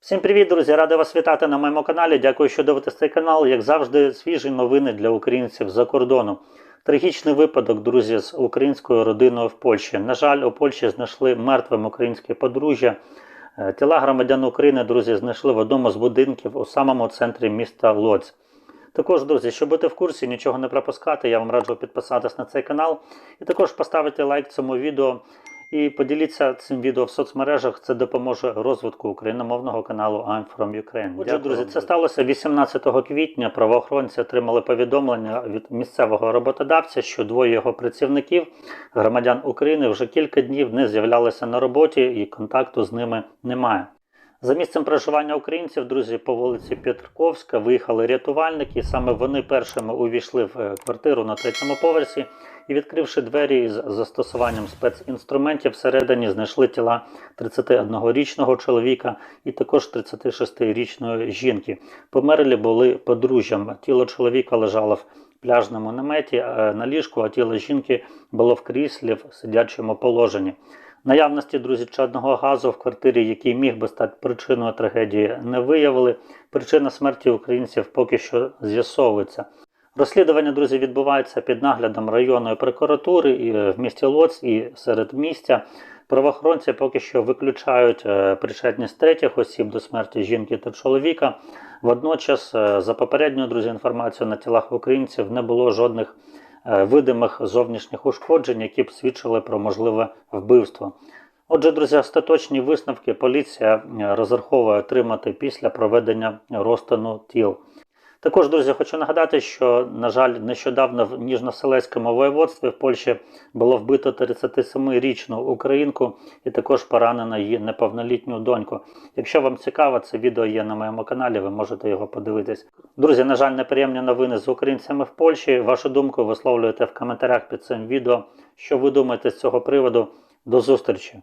Всім привіт, друзі! Радий вас вітати на моєму каналі. Дякую, що дивитесь цей канал. Як завжди, свіжі новини для українців за кордону. Трагічний випадок, друзі, з українською родиною в Польщі. На жаль, у Польщі знайшли мертвим українське подружжя. Е, Тіла громадян України, друзі, знайшли в одному з будинків у самому центрі міста Лодзь. Також, друзі, щоб бути в курсі, нічого не пропускати, я вам раджу підписатись на цей канал і також поставити лайк цьому відео і поділіться цим відео в соцмережах. Це допоможе розвитку україномовного каналу I'm from Ukraine. Отже, Дякую друзі, це сталося 18 квітня. Правоохоронці отримали повідомлення від місцевого роботодавця, що двоє його працівників, громадян України, вже кілька днів не з'являлися на роботі і контакту з ними немає. За місцем проживання українців, друзі, по вулиці Петрковська виїхали рятувальники. Саме вони першими увійшли в е, квартиру на третьому поверсі і, відкривши двері із застосуванням спецінструментів, всередині знайшли тіла 31-річного чоловіка і також 36-річної жінки. Померлі були подружжям. Тіло чоловіка лежало в пляжному наметі е, на ліжку, а тіло жінки було в кріслі в сидячому положенні. Наявності, друзі, чадного газу в квартирі, який міг би стати причиною трагедії, не виявили. Причина смерті українців поки що з'ясовується. Розслідування, друзі, відбувається під наглядом районної прокуратури е, в місті Лоц і серед містя. Правоохоронці поки що виключають е, причетність третіх осіб до смерті жінки та чоловіка. Водночас, е, за попередньою друзі, інформацією на тілах українців не було жодних е, видимих зовнішніх ушкоджень, які б свідчили про можливе вбивство. Отже, друзі, остаточні висновки поліція розраховує отримати після проведення розтину тіл. Також, друзі, хочу нагадати, що, на жаль, нещодавно в Ніжноселецькому воєводстві в Польщі було вбито 37-річну українку і також поранено її неповнолітню доньку. Якщо вам цікаво, це відео є на моєму каналі, ви можете його подивитись. Друзі, на жаль, неприємні новини з українцями в Польщі. Вашу думку висловлюєте в коментарях під цим відео. Що ви думаєте з цього приводу? До зустрічі!